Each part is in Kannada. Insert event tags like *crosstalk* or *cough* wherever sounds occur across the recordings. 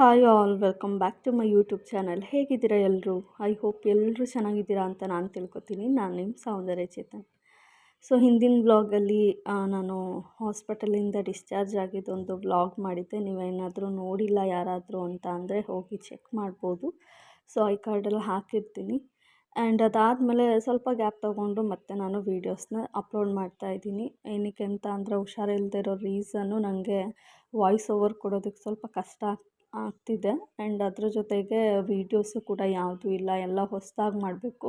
Hi all, welcome back to my YouTube channel. ಹೇಗಿದ್ದೀರಾ ಎಲ್ಲರೂ ಐ ಹೋಪ್ ಎಲ್ಲರೂ ಚೆನ್ನಾಗಿದ್ದೀರಾ ಅಂತ ನಾನು ತಿಳ್ಕೊತೀನಿ. ನಾನು ನಿಮ್ಮ ಸೌಂದರ್ಯ ಚೇತನ್. ಸೊ, ಹಿಂದಿನ ಬ್ಲಾಗಲ್ಲಿ ನಾನು ಹಾಸ್ಪಿಟಲಿಂದ ಡಿಸ್ಚಾರ್ಜ್ ಆಗಿದ್ದೊಂದು ಬ್ಲಾಗ್ ಮಾಡಿದ್ದೆ. ನೀವೇನಾದರೂ ನೋಡಿಲ್ಲ ಯಾರಾದರೂ ಅಂತ ಅಂದರೆ ಹೋಗಿ ಚೆಕ್ ಮಾಡ್ಬೋದು. ಸೊ, ಐ ಕಾರ್ಡಲ್ಲಿ ಹಾಕಿರ್ತೀನಿ. ಆ್ಯಂಡ್ ಅದಾದಮೇಲೆ ಸ್ವಲ್ಪ ಗ್ಯಾಪ್ ತೊಗೊಂಡು ಮತ್ತೆ ನಾನು ವೀಡಿಯೋಸ್ನ ಅಪ್ಲೋಡ್ ಮಾಡ್ತಾ ಇದ್ದೀನಿ. ಏನಕ್ಕೆ ಅಂತ ಅಂದರೆ ಹುಷಾರಿಲ್ಲದೆ ಇರೋ ರೀಸನ್ನು ನನಗೆ ವಾಯ್ಸ್ ಓವರ್ ಕೊಡೋದಕ್ಕೆ ಸ್ವಲ್ಪ ಕಷ್ಟ ಆಗ್ತಿದೆ. ಆ್ಯಂಡ್ ಅದ್ರ ಜೊತೆಗೆ ವೀಡಿಯೋಸು ಕೂಡ ಯಾವುದೂ ಇಲ್ಲ. ಎಲ್ಲ ಹೊಸದಾಗಿ ಮಾಡಬೇಕು.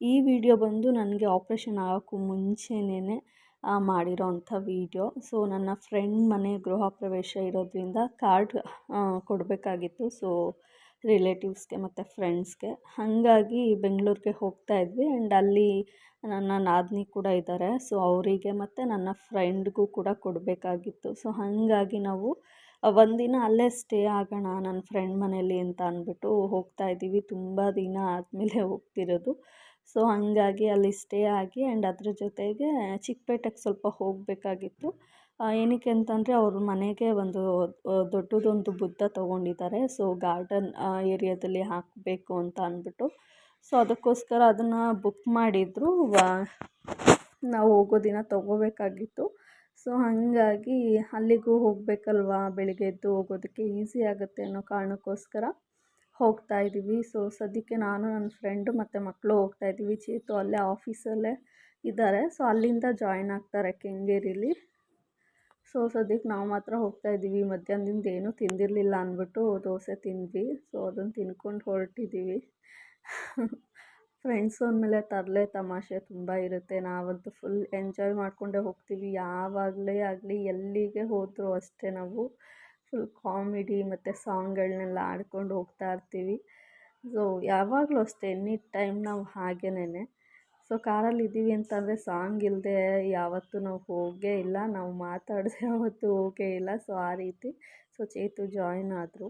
ಈ ವಿಡಿಯೋ ಬಂದು ನನಗೆ ಆಪ್ರೇಷನ್ ಆಗೋಕ್ಕೂ ಮುಂಚೆನೇ ಮಾಡಿರೋ ಅಂಥ ವೀಡಿಯೋ. ಸೊ, ನನ್ನ ಫ್ರೆಂಡ್ ಮನೆ ಗೃಹ ಪ್ರವೇಶ ಇರೋದ್ರಿಂದ ಕಾರ್ಡ್ ಕೊಡಬೇಕಾಗಿತ್ತು. ಸೊ, ರಿಲೇಟಿವ್ಸ್ಗೆ ಮತ್ತು ಫ್ರೆಂಡ್ಸ್ಗೆ. ಹಾಗಾಗಿ ಬೆಂಗಳೂರಿಗೆ ಹೋಗ್ತಾ ಇದ್ವಿ. ಆ್ಯಂಡ್ ಅಲ್ಲಿ ನನ್ನ ನಾದಿನಿ ಕೂಡ ಇದ್ದಾರೆ. ಸೊ, ಅವರಿಗೆ ಮತ್ತು ನನ್ನ ಫ್ರೆಂಡ್ಗೂ ಕೂಡ ಕೊಡಬೇಕಾಗಿತ್ತು. ಸೊ, ಹಾಗಾಗಿ ನಾವು ಒಂದಿನ ಅಲ್ಲೇ ಸ್ಟೇ ಆಗೋಣ ನನ್ನ ಫ್ರೆಂಡ್ ಮನೇಲಿ ಅಂತ ಅಂದ್ಬಿಟ್ಟು ಹೋಗ್ತಾ ಇದ್ದೀವಿ. ತುಂಬ ದಿನ ಆದಮೇಲೆ ಹೋಗ್ತಿರೋದು. ಸೊ ಹಾಗಾಗಿ ಅಲ್ಲಿ ಸ್ಟೇ ಆಗಿ ಆ್ಯಂಡ್ ಅದ್ರ ಜೊತೆಗೆ ಚಿಕ್ಕಪೇಟೆಗೆ ಸ್ವಲ್ಪ ಹೋಗಬೇಕಾಗಿತ್ತು. ಏನಕ್ಕೆ ಅಂತಂದರೆ ಅವ್ರ ಮನೆಗೆ ಒಂದು ದೊಡ್ಡದೊಂದು ಬುದ್ಧ ತೊಗೊಂಡಿದ್ದಾರೆ. ಸೊ ಗಾರ್ಡನ್ ಏರಿಯಾದಲ್ಲಿ ಹಾಕಬೇಕು ಅಂತ ಅಂದ್ಬಿಟ್ಟು. ಸೊ ಅದಕ್ಕೋಸ್ಕರ ಅದನ್ನು ಬುಕ್ ಮಾಡಿದ್ರು. ನಾವು ಹೋಗೋ ದಿನ ತೊಗೋಬೇಕಾಗಿತ್ತು. ಸೊ ಹಾಗಾಗಿ ಅಲ್ಲಿಗೂ ಹೋಗಬೇಕಲ್ವಾ? ಬೆಳಗ್ಗೆ ಎದ್ದು ಹೋಗೋದಕ್ಕೆ ಈಸಿ ಆಗುತ್ತೆ ಅನ್ನೋ ಕಾರಣಕ್ಕೋಸ್ಕರ ಹೋಗ್ತಾ ಇದ್ದೀವಿ. ಸೊ ಸದ್ಯಕ್ಕೆ ನಾನು ನನ್ನ ಫ್ರೆಂಡು ಮತ್ತು ಮಕ್ಕಳು ಹೋಗ್ತಾ ಇದ್ದೀವಿ. ಚೇತು ಅಲ್ಲೇ ಆಫೀಸಲ್ಲೇ ಇದ್ದಾರೆ. ಸೊ ಅಲ್ಲಿಂದ ಜಾಯ್ನ್ ಆಗ್ತಾರೆ ಕೆಂಗೇರಿಲಿ. ಸೊ ಸದ್ಯಕ್ಕೆ ನಾವು ಮಾತ್ರ ಹೋಗ್ತಾ ಇದ್ದೀವಿ. ಮಧ್ಯಾಹ್ನದಿಂದ ಏನೂ ತಿಂದಿರಲಿಲ್ಲ ಅಂದ್ಬಿಟ್ಟು ದೋಸೆ ತಿಂದ್ವಿ. ಸೊ ಅದನ್ನು ತಿನ್ಕೊಂಡು ಹೊರಟಿದ್ದೀವಿ. *laughs* ಫ್ರೆಂಡ್ಸು ಅಂದಮೇಲೆ ತರಲೆ ತಮಾಷೆ ತುಂಬ ಇರುತ್ತೆ. ನಾವಂತೂ ಫುಲ್ ಎಂಜಾಯ್ ಮಾಡಿಕೊಂಡೇ ಹೋಗ್ತೀವಿ. ಯಾವಾಗಲೇ ಆಗಲಿ ಎಲ್ಲಿಗೆ ಹೋದರೂ ಅಷ್ಟೇ ನಾವು ಫುಲ್ ಕಾಮಿಡಿ ಮತ್ತು ಸಾಂಗ್ಗಳನ್ನೆಲ್ಲ ಆಡ್ಕೊಂಡು ಹೋಗ್ತಾ ಇರ್ತೀವಿ. ಸೊ ಯಾವಾಗಲೂ ಅಷ್ಟೇ ಎನಿ ಟೈಮ್ ನಾವು ಹಾಗೇನೆ ಸೊ ಕಾರಲ್ಲಿ ಇದ್ದೀವಿ ಅಂತಂದರೆ ಸಾಂಗ್ ಇಲ್ಲದೆ ಯಾವತ್ತೂ ನಾವು ಹೋಗೇ ಇಲ್ಲ. ನಾವು ಮಾತಾಡದೆ ಯಾವತ್ತೂ ಹೋಗೇ ಇಲ್ಲ. ಸೊ ಆ ರೀತಿ. ಸೊ ಚೇತು ಜಾಯಿನ್ ಆದರು.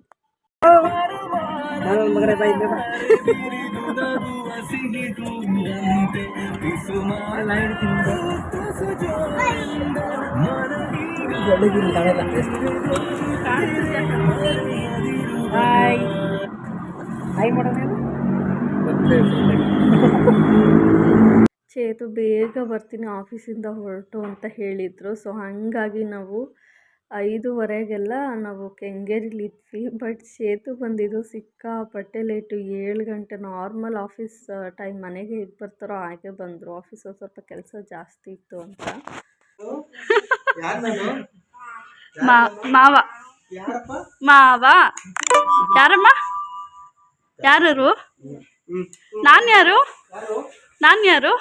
ಚೇತು ಬೇಗ ಬರ್ತೀನಿ ಆಫೀಸಿಂದ ಹೊರಟು ಅಂತ ಹೇಳಿದ್ರು. ಸೊ ಹಾಗಾಗಿ ನಾವು ಐದೂವರೆಗೆಲ್ಲ ನಾವು ಕೆಂಗೇರಿಲಿ ಇದ್ವಿ ಬಟ್ ಸೇತು ಬಂದಿದ್ದು ಸಿಕ್ಕಾಪಟ್ಟೆ ಲೇಟು. ಏಳು ಗಂಟೆ ನಾರ್ಮಲ್ ಆಫೀಸ್ ಟೈಮ್ ಮನೆಗೆ ಹೇಗೆ ಬರ್ತಾರೋ ಹಾಗೆ ಬಂದರು. ಆಫೀಸಲ್ಲಿ ಸ್ವಲ್ಪ ಕೆಲಸ ಜಾಸ್ತಿ ಇತ್ತು ಅಂತ. ಮಾವ. ಮಾವ. ಯಾರಮ್ಮ? ಯಾರು ನಾನು ಯಾರು? ನಾನು ಯಾರು?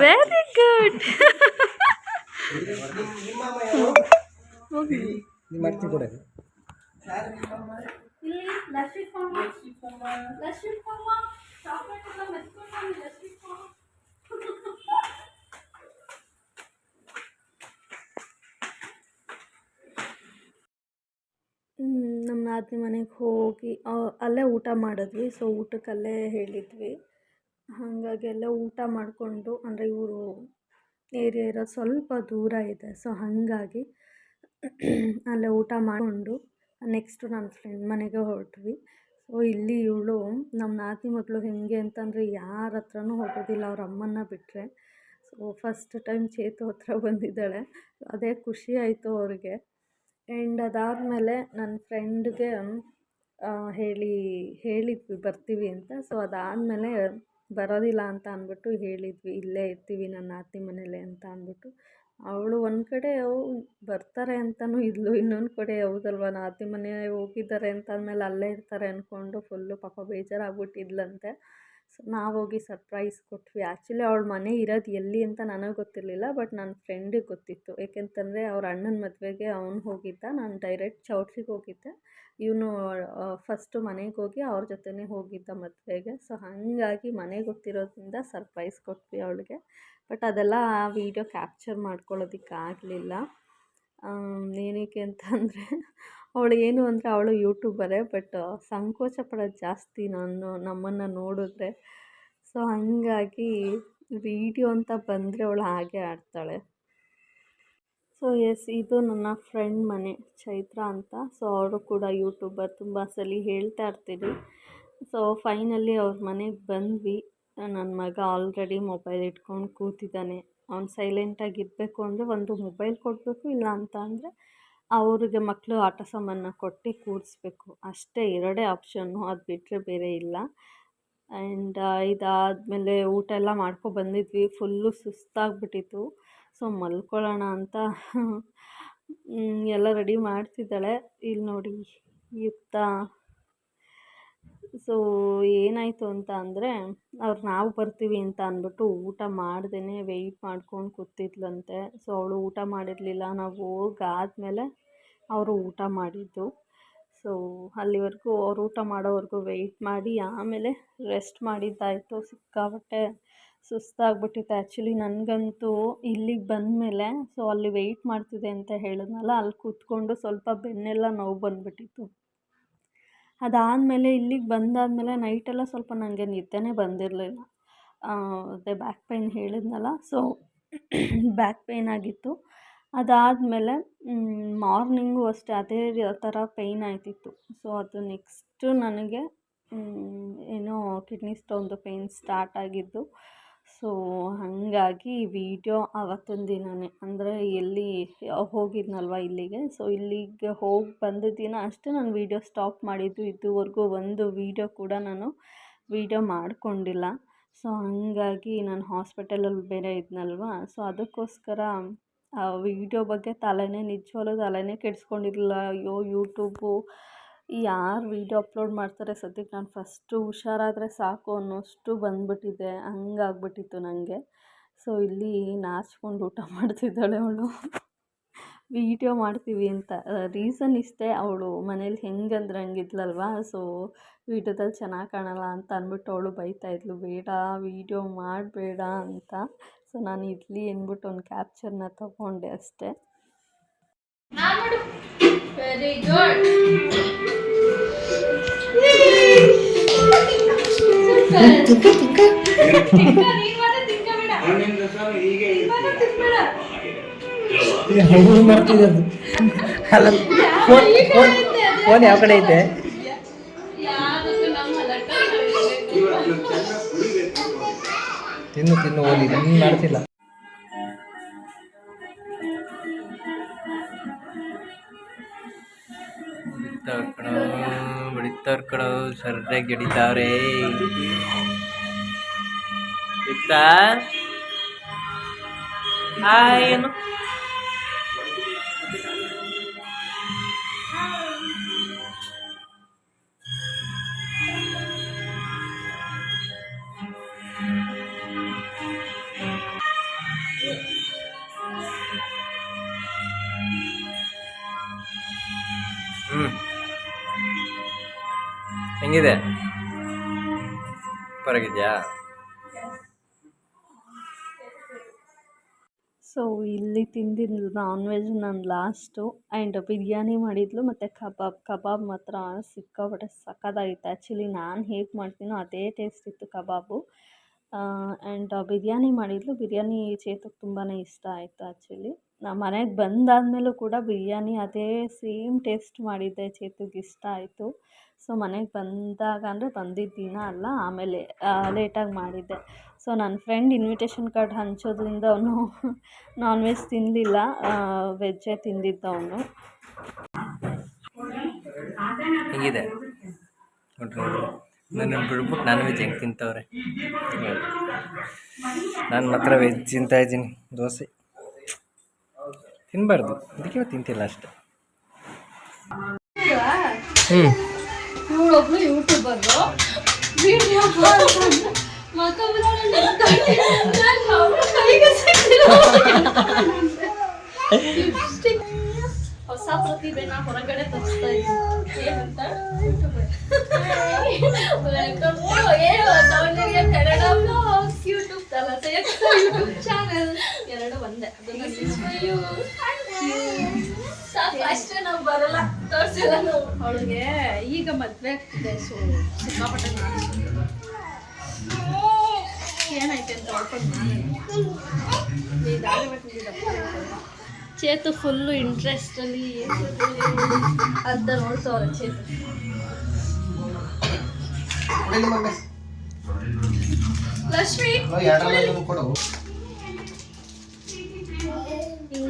ವೆರಿ ಗುಡ್ ಮಾಡ್ತೀನಿ ಕೊಡ ನಮ್ಮ ನಾದಿನಿ ಮನೆಗೆ ಹೋಗಿ ಅಲ್ಲೇ ಊಟ ಮಾಡಿದ್ವಿ ಸೊ ಊಟಕ್ಕಲ್ಲೇ ಹೇಳಿದ್ವಿ. ಹಾಗಾಗಿ ಎಲ್ಲ ಊಟ ಮಾಡಿಕೊಂಡು ಅಂದರೆ ಇವರು ಏರಿಯಾ ಇರೋದು ಸ್ವಲ್ಪ ದೂರ ಇದೆ ಸೊ ಹಾಗಾಗಿ ಅಲ್ಲೇ ಊಟ ಮಾಡಿಕೊಂಡು ನೆಕ್ಸ್ಟು ನನ್ನ ಫ್ರೆಂಡ್ ಮನೆಗೆ ಹೊರಟ್ವಿ. ಸೊ ಇಲ್ಲಿ ಇವಳು ನಮ್ಮ ನಾತಿ ಮಕ್ಕಳು ಹೇಗೆ ಅಂತಂದರೆ ಯಾರ ಹತ್ರನೂ ಹೋಗೋದಿಲ್ಲ, ಅವ್ರ ಅಮ್ಮನ್ನ ಬಿಟ್ಟರೆ ಸೊ ಫಸ್ಟ್ ಟೈಮ್ ಚೇತು ಹತ್ರ ಬಂದಿದ್ದಾಳೆ. ಅದೇ ಖುಷಿ ಆಯಿತು ಅವ್ರಿಗೆ. ಆ್ಯಂಡ್ ಅದಾದಮೇಲೆ ನನ್ನ ಫ್ರೆಂಡ್ಗೆ ಹೇಳಿ, ಹೇಳಿದ್ವಿ, ಬರ್ತೀವಿ ಅಂತ. ಸೊ ಅದಾದಮೇಲೆ ಬರೋದಿಲ್ಲ ಅಂತ ಅಂದ್ಬಿಟ್ಟು ಹೇಳಿದ್ವಿ, ಇಲ್ಲೇ ಇರ್ತೀವಿ ನನ್ನ ನಾತಿ ಮನೇಲೆ ಅಂತ ಅಂದ್ಬಿಟ್ಟು. ಅವಳು ಒಂದು ಕಡೆ ಬರ್ತಾರೆ ಅಂತಲೂ ಇದ್ಲು, ಇನ್ನೊಂದು ಕಡೆ ಹೌದಲ್ವ ನಾದಿನಿ ಮನೆ ಹೋಗಿದ್ದಾರೆ ಅಂತ ಅಂದಮೇಲೆ ಅಲ್ಲೇ ಇರ್ತಾರೆ ಅಂದ್ಕೊಂಡು ಫುಲ್ಲು ಪಾಪ ಬೇಜಾರಾಗ್ಬಿಟ್ಟಿದ್ಲಂತೆ. ಸೊ, ನಾವು ಹೋಗಿ ಸರ್ಪ್ರೈಸ್ ಕೊಟ್ವಿ. ಆ್ಯಕ್ಚುಲಿ ಅವಳ ಮನೆ ಇರೋದು ಎಲ್ಲಿ ಅಂತ ನನಗೆ ಗೊತ್ತಿರಲಿಲ್ಲ ಬಟ್ ನನ್ನ ಫ್ರೆಂಡಿಗೆ ಗೊತ್ತಿತ್ತು. ಏಕೆಂತಂದರೆ ಅವ್ರ ಅಣ್ಣನ ಮದುವೆಗೆ ಅವ್ನು ಹೋಗಿದ್ದ, ನಾನು ಡೈರೆಕ್ಟ್ ಚೌಟ್ರಿಗೆ ಹೋಗಿದ್ದೆ. ಇವನು ಫಸ್ಟು ಮನೆಗೆ ಹೋಗಿ ಅವ್ರ ಜೊತೆನೇ ಹೋಗಿದ್ದ ಮದುವೆಗೆ. ಸೊ ಹಾಗಾಗಿ ಮನೆ ಗೊತ್ತಿರೋದ್ರಿಂದ ಸರ್ಪ್ರೈಸ್ ಕೊಟ್ವಿ ಅವಳಿಗೆ. ಬಟ್ ಅದೆಲ್ಲ ಆ ವೀಡಿಯೋ ಕ್ಯಾಪ್ಚರ್ ಮಾಡ್ಕೊಳ್ಳೋದಕ್ಕೆ ಆಗಲಿಲ್ಲ. ಏನಕ್ಕೆ ಅಂತಂದರೆ ಅವಳು ಏನು ಅಂದರೆ ಅವಳು ಯೂಟ್ಯೂಬರೇ, ಬಟ್ ಸಂಕೋಚ ಪಡೋದು ಜಾಸ್ತಿ ನಾನು ನಮ್ಮನ್ನು ನೋಡಿದ್ರೆ. ಸೊ, ಹಾಗಾಗಿ ವೀಡಿಯೋ ಅಂತ ಬಂದರೆ ಅವಳು ಹಾಗೆ ಆಡ್ತಾಳೆ. ಸೊ, ಎಸ್, ಇದು ನನ್ನ ಫ್ರೆಂಡ್ ಮನೆ, ಚೈತ್ರ ಅಂತ. ಸೊ, ಅವರು ಕೂಡ ಯೂಟ್ಯೂಬರ್, ತುಂಬ ಸಲ ಹೇಳ್ತಾ ಇರ್ತೀನಿ ಸೊ, ಫೈನಲಿ ಅವ್ರ ಮನೆಗೆ ಬಂದ್ವಿ. ನನ್ನ ಮಗ ಆಲ್ರೆಡಿ ಮೊಬೈಲ್ ಇಟ್ಕೊಂಡು ಕೂತಿದ್ದಾನೆ. ಅವ್ನು ಸೈಲೆಂಟಾಗಿ ಇರಬೇಕು ಅಂದರೆ ಒಂದು ಮೊಬೈಲ್ ಕೊಡಬೇಕು, ಇಲ್ಲ ಅಂತ ಅಂದರೆ ಅವ್ರಿಗೆ ಮಕ್ಕಳು ಆಟ ಸಾಮಾನ ಕೊಟ್ಟು ಕೂರಿಸ್ಬೇಕು. ಅಷ್ಟೇ ಎರಡೇ ಆಪ್ಷನ್ನು ಅದು ಬಿಟ್ಟರೆ ಬೇರೆ ಇಲ್ಲ. ಆ್ಯಂಡ್ ಇದಾದಮೇಲೆ ಊಟ ಎಲ್ಲ ಮಾಡ್ಕೊ ಬಂದಿದ್ವಿ. ಫುಲ್ಲು ಸುಸ್ತಾಗ್ಬಿಟ್ಟಿತ್ತು. ಸೊ ಮಲ್ಕೊಳ್ಳೋಣ ಅಂತ *laughs* ಎಲ್ಲ ರೆಡಿ ಮಾಡ್ತಿದ್ದಾಳೆ. ಇಲ್ಲಿ ನೋಡಿ ಯುಕ್ತ ಸೊ ಏನಾಯಿತು ಅಂತ ಅಂದರೆ, ಅವ್ರು ನಾವು ಬರ್ತೀವಿ ಅಂತ ಅಂದ್ಬಿಟ್ಟು ಊಟ ಮಾಡ್ದೇ ವೆಯ್ಟ್ ಮಾಡ್ಕೊಂಡು ಕೂತಿದ್ಲಂತೆ. ಸೊ ಅವಳು ಊಟ ಮಾಡಿರಲಿಲ್ಲ. ನಾವು ಹೋಗಾದ್ಮೇಲೆ ಅವರು ಊಟ ಮಾಡಿದ್ದು. ಸೊ ಅಲ್ಲಿವರೆಗೂ ಅವ್ರು ಊಟ ಮಾಡೋವರೆಗೂ ವೆಯ್ಟ್ ಮಾಡಿ ಆಮೇಲೆ ರೆಸ್ಟ್ ಮಾಡಿದ್ದಾಯಿತು. ಸಿಕ್ಕಾಪಟ್ಟೆ ಸುಸ್ತಾಗ್ಬಿಟ್ಟಿತ್ತು. ಆ್ಯಕ್ಚುಲಿ ನನಗಂತೂ ಇಲ್ಲಿಗೆ ಬಂದಮೇಲೆ ಸೊ ಅಲ್ಲಿ ವೆಯ್ಟ್ ಮಾಡ್ತಿದೆ ಅಂತ ಹೇಳಿದ್ನಲ್ಲ, ಅಲ್ಲಿ ಕೂತ್ಕೊಂಡು ಸ್ವಲ್ಪ ಬೆನ್ನೆಲ್ಲ ನೋವು ಬಂದುಬಿಟ್ಟಿತ್ತು. ಅದಾದಮೇಲೆ ಇಲ್ಲಿಗೆ ಬಂದಾದಮೇಲೆ ನೈಟೆಲ್ಲ ಸ್ವಲ್ಪ ನನಗೆ ನಿದ್ದೆನೇ ಬಂದಿರಲಿಲ್ಲ. ಅದೇ ಬ್ಯಾಕ್ ಪೇಯ್ನ್ ಹೇಳಿದ್ನಲ್ಲ ಸೊ ಬ್ಯಾಕ್ ಪೇಯ್ನ್ ಆಗಿತ್ತು. ಅದಾದಮೇಲೆ ಮಾರ್ನಿಂಗು ಅಷ್ಟೇ, ಅದೇ ಥರ ಪೇಯ್ನ್ ಆಯ್ತಿತ್ತು ಸೊ ಅದು ನೆಕ್ಸ್ಟು ನನಗೆ ಏನೋ ಕಿಡ್ನಿ ಸ್ಟೋನ್ದು ಪೇಯ್ನ್ ಸ್ಟಾರ್ಟ್ ಆಗಿದ್ದು. ಸೊ, ಹಾಗಾಗಿ ವೀಡಿಯೋ ಆವತ್ತಿನ ದಿನವೇ ಅಂದರೆ ಎಲ್ಲಿ ಹೋಗಿದ್ನಲ್ವ ಇಲ್ಲಿಗೆ. ಸೊ, ಇಲ್ಲಿಗೆ ಹೋಗಿ ಬಂದ ದಿನ ಅಷ್ಟೇ ನಾನು ವೀಡಿಯೋ ಸ್ಟಾಪ್ ಮಾಡಿದ್ದು. ಇದುವರೆಗೂ ಒಂದು ವೀಡಿಯೋ ಕೂಡ ನಾನು ವೀಡಿಯೋ ಮಾಡಿಕೊಂಡಿಲ್ಲ. ಸೊ, ಹಾಗಾಗಿ ನಾನು ಹಾಸ್ಪಿಟಲಲ್ಲಿ ಬೇರೆ ಇದ್ನಲ್ವ. ಸೊ, ಅದಕ್ಕೋಸ್ಕರ ವೀಡಿಯೋ ಬಗ್ಗೆ ತಲೆನೇ, ನಿಜವಾಗ್ಲೂ ತಲೆನೇ ಕೆಡಿಸ್ಕೊಂಡಿರಲಿಲ್ಲ. ಅಯ್ಯೋ, ಯೂಟ್ಯೂಬು ಯಾರು ವೀಡಿಯೋ ಅಪ್ಲೋಡ್ ಮಾಡ್ತಾರೆ ಸದ್ಯಕ್ಕೆ ನಾನು ಫಸ್ಟು ಹುಷಾರಾದರೆ ಸಾಕು ಅನ್ನೋಷ್ಟು ಬಂದುಬಿಟ್ಟಿದೆ. ಹಂಗಾಗ್ಬಿಟ್ಟಿತ್ತು ನನಗೆ ಸೊ ಇಲ್ಲಿ ನಾಚ್ಕೊಂಡು ಊಟ ಮಾಡ್ತಿದ್ದಾಳೆ ಅವಳು. ವೀಡಿಯೋ ಮಾಡ್ತೀವಿ ಅಂತ. ರೀಸನ್ ಇಷ್ಟೇ ಅವಳು. ಮನೇಲಿ ಹೆಂಗಂದ್ರೆ ಹಂಗಿದ್ಲಲ್ವಾ? ಸೊ ವೀಡಿಯೋದಲ್ಲಿ ಚೆನ್ನಾಗಿ ಕಾಣಲ್ಲ ಅಂತ ಅಂದ್ಬಿಟ್ಟು ಅವಳು ಬೈತಾ ಇದ್ಲು. ಬೇಡ ವೀಡಿಯೋ ಮಾಡಬೇಡ ಅಂತ. ಸೊ ನಾನು ಇರಲಿ ಅಂದ್ಬಿಟ್ಟು ಒಂದು ಕ್ಯಾಪ್ಚರ್ನ ತಗೊಂಡೆ ಅಷ್ಟೇ. ವೆರಿ ಗುಡ್ ಫೋನ್ ಯಾವ ಕಡೆ ಐತೆ ತಿನ್ನು ತಿನ್ನು ಓದಿ ನೀನು ಮಾಡ್ತಿಲ್ಲ ಕಣೋ ಹೊಡಿತಾರ್ ಕಣೋ ಸರ್ಯಾಗಿ ಹಿಡಿತಾವ್ರೆ ಇತ್ತಾ ಹಾಯ್ ಏನು ಹ್ಞೂ ಹೆಂಗಿದೆ? ಪರಗಿದ್ಯಾ ಸೊ ಇಲ್ಲಿ ತಿಂದಿದ್ದು ನಾನ್ ವೆಜ್ ನಾನು ಲಾಸ್ಟು ಆ್ಯಂಡ್ ಬಿರಿಯಾನಿ ಮಾಡಿದ್ಲು, ಮತ್ತು ಕಬಾಬ್ ಕಬಾಬ್ ಮಾತ್ರ ಸಿಕ್ಕಾಪಟ್ಟೆ ಸಖತ್ತಾಗಿತ್ತು. ಆ್ಯಕ್ಚುಲಿ ನಾನು ಹೇಗೆ ಮಾಡ್ತೀನೋ ಅದೇ ಟೇಸ್ಟ್ ಇತ್ತು ಕಬಾಬು. ಆ್ಯಂಡ್ ಬಿರಿಯಾನಿ ಮಾಡಿದ್ಲು. ಬಿರಿಯಾನಿ ಚೇತಕ್ಕೆ ತುಂಬಾ ಇಷ್ಟ ಆಯಿತು ಆ್ಯಕ್ಚುಲಿ ನಾ ಮನೆಗೆ ಬಂದಾದಮೇಲೂ ಕೂಡ ಬಿರಿಯಾನಿ ಅದೇ ಸೇಮ್ ಟೇಸ್ಟ್ ಮಾಡಿದ್ದೆ, ಚೇತುಗೆ ಇಷ್ಟ ಆಯಿತು. ಸೊ, ಮನೆಗೆ ಬಂದಾಗ ಅಂದರೆ ಬಂದಿದ್ದ ದಿನ ಅಲ್ಲ, ಆಮೇಲೆ ಲೇಟಾಗಿ ಮಾಡಿದ್ದೆ. ಸೊ ನನ್ನ ಫ್ರೆಂಡ್ ಇನ್ವಿಟೇಷನ್ ಕಾರ್ಡ್ ಹಂಚೋದ್ರಿಂದ ಅವನು *laughs* ನಾನ್ ವೆಜ್ ತಿನ್ನಲಿಲ್ಲ ವೆಜ್ಜೇ ತಿಂದಿದ್ದ ಅವನು. ಹೇಗಿದೆ? ನಾನು ನನ್ನ ಬಿಡ್ಬಿಟ್ಟು ನಾನ್ ವೆಜ್ ಹೆಂಗೆ ತಿಂತವ್ರೆ? ನಾನು ಮಾತ್ರ ವೆಜ್ ತಿಂತಾ ಇದ್ದೀನಿ, ದೋಸೆ. ತಿನ್ನಬಾರ್ದು ಅದಕ್ಕೆ ತಿಂತಿಲ್ಲ ಅಷ್ಟೆ. ಹ್ಞೂ ಇವಳೊಬ್ಳು ಯೂಟ್ಯೂಬರು ವಿಡಿಯೋ ಹೊಸ ಪ್ರತಿಭೆನ ಹೊರಗಡೆ ತೋರಿಸ್ತಾ ಇದ್ದೀನಿ. ಕನ್ನಡ ಯೂಟ್ಯೂಬ್ ಚಾನೆಲ್ ಎರಡು ಒಂದೇ. ಅಷ್ಟೇ ನಾವು ಬರಲ್ಲ. ತೋರಿಸಿಲ್ಲ ನಾವು. ಅವಳಿಗೆ ಈಗ ಮದುವೆ ಆಗ್ತಿದೆ ಸೊ ಸಿಕ್ಕಾಪಟ್ಟೆ. ಏನಾಯ್ತು ಅಂತ ಹೊಡ್ಕೊಂಡು ಚೇತು ಫುಲ್ಲು ಇಂಟ್ರೆಸ್ಟಲ್ಲಿ ಅಂತ ನೋಡ್ತವ್ರೆ ಚೇತು. ಲಕ್ಷ್ಮಿ ಕೊಡು ಹಿಂಗೆ ಹಾಕೊಂಡು ಹಿಂಗೆ ಅನ್ನೋದು ಹೆಂಗೈತದೆ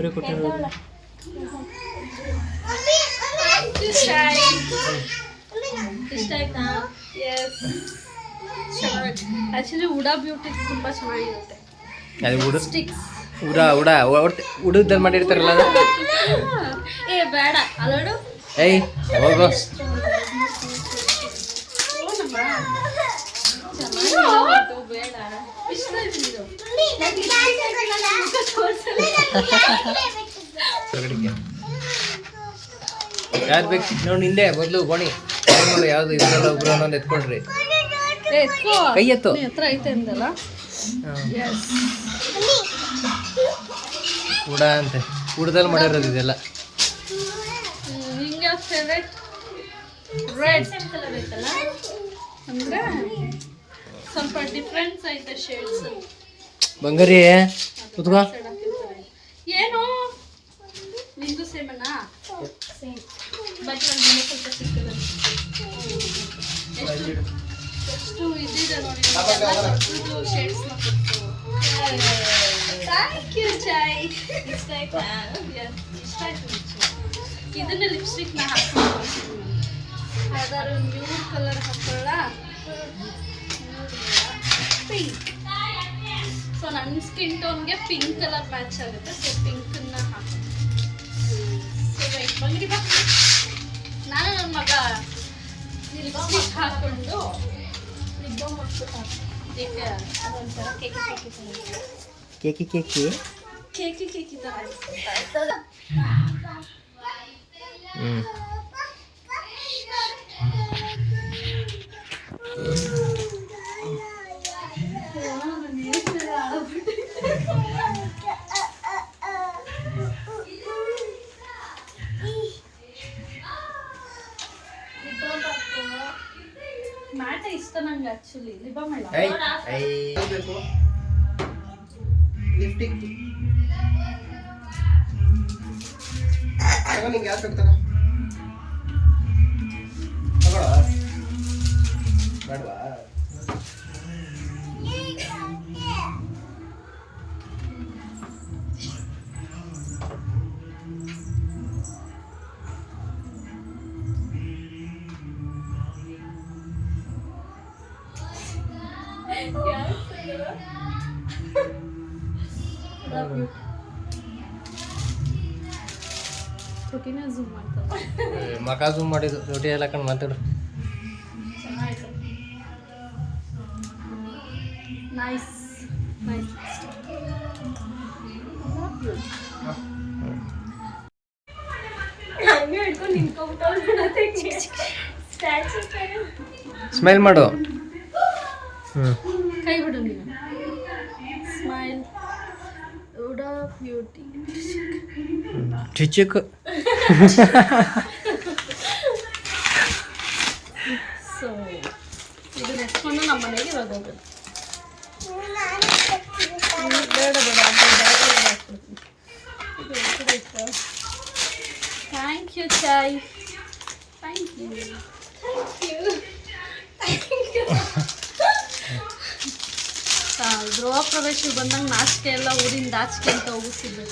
ಇವ್ರಿಗೆ ಕೊಟ್ಟಿರೋದು. ಇಷ್ಟ ಆಯ್ತು? ಆ್ಯಕ್ಚುಲಿ ಉಡಾ ಬ್ಯೂಟಿ ತುಂಬ ಚೆನ್ನಾಗಿರುತ್ತೆ. ಅದು ಉಡು? ಸ್ಟಿಕ್ಸ್ ಉಡ ಉಡ ಒಟ್ಟು ಉಡದಲ್ಲಿ ಮಾಡಿರ್ತಾರಲ್ಲ ಅದು? ಏ ಬೇಡ. ಅಲೋಡು? ಏಯ್ ಹೋಗೋ. ಬೇಡ. ಯಾರು ಬೇಕು? ನೋಡಿ ಹಿಂದೆ ಮೊದಲು ಗೋಣಿ ಯಾವ್ದು ಇದ್ರಲ್ಲ ಒಬ್ರು ಒಂದೊಂದು ಎತ್ಕೊಳ್ರಿ ಏ, ಎತ್ಕೋ ಕೈ ಎತ್ತು. ಹತ್ರ ಐತೆ ಅಂದಲ್ಲ? ಉಡ ಅಂತೆ. ಉಡದಲ್ಲಿ ಮಾಡಿರೋದು ಇದೆಲ್ಲ. ನಿಂಗೆ ಫೇವ್ರೆಟ್ ರೆಡ್ ಕಲರ್ ಐತಲ್ಲ ಅಂದ್ರೆ? ಸ್ವಲ್ಪ ಡಿಫ್ರೆನ್ಸ್ ಐತೆ ಶೇಡ್ಸ್ ಬಂಗಾರಿ ಕುತ್ಕೋ. ಏನು? ನಿಂದು ಸೇಮನಾ ಬಟ್ ಒಂದು ಸ್ವಲ್ಪ ಸಿಕ್ಕದ ಎಷ್ಟು? ಎಷ್ಟು ಇದಿದೆ ನೋಡಿ ಕೊಟ್ಟು. ಥ್ಯಾಂಕ್ ಯು ಚಾಯ್ ಇಷ್ಟ ಆಯ್ತಾ? ಇಷ್ಟ. ಇದನ್ನ ಲಿಪ್ಸ್ಟಿಕ್ ನಾ ಹಾಕೊಂಡು ಯಾವ್ದಾದ್ರು ನ್ಯೂ ಕಲರ್ ಹಾಕೊಳ್ಳ ಪಿಂಕ್ ಸೊ ನನ್ನ ಸ್ಕಿನ್ ಟೋನ್ಗೆ ಪಿಂಕ್ ಕಲರ್ ಮ್ಯಾಚ್ ಆಗುತ್ತೆ. ಸೊ ಪಿಂಕನ್ನ ಹಾಕಿ. ಸೊ ಬಾ. ನಾನು ನನ್ನ ಮಗ. ಲಿಪ್ಸ್ಟಿಕ್ ಹಾಕೊಂಡು ಇದಕ್ಕೆ ಅದೊಂಥರ ಕೇಕಿ ಕೇಕಿ ಕೇಕಿ? ಕೇಕಿ ಕೇಕಿ ಕೇಕಿ ಥರ ಹ್ಞೂ ಇಷ್ಟ ನಂಗೆ ಆಕ್ಚುಲಿ ಲಿಬಮ್ ಇಲ್ಲ ಐ ಐ ಲಿಫ್ಟಿಗೆ ನಿಂಗೆ ಯಾರು ಬೇಕು ಝೂಮ್ ಮಾಡ್ತಾರೆ ಮಕ ಝೂಮ್ ಮಾಡಿದ್ದು ಎಲ್ಲ ಹಾಕೊಂಡು ಮಾತಾಡು. ಚೆನ್ನಾಯ್ತು ನೈಸ್ ನೈಸ್ ಹಂಗೆ ಹಿಡ್ಕೊಂಡು ನಿಂತ್ಕೊಂಡ್ಬಿಟ್ಟು ಸ್ಟ್ಯಾಚು ಸ್ಮೆಲ್ ಮಾಡು. ಹ್ಞೂ ಕೈ ಬಿಡು ನೀನು. Smile beauty ಚಿಚ್ಚಕ್. ಸೊ ಇದು ನೆಚ್ಕೊಂಡು ನಮ್ಮ ಮನೆಗೆ ಇವಾಗ ಹೋಗೋದು ಬೇಡ ಬೇಡ thank you chai thank you thank you ಗೃಹ ಪ್ರವೇಶಕ್ಕೆ ಬಂದಂಗೆ ನಾಚಿಕೆ ಎಲ್ಲ ಊರಿಂದ ಆಚಿಕೆ ಅಂತ ಹೋಗಿಸಿದ್ದು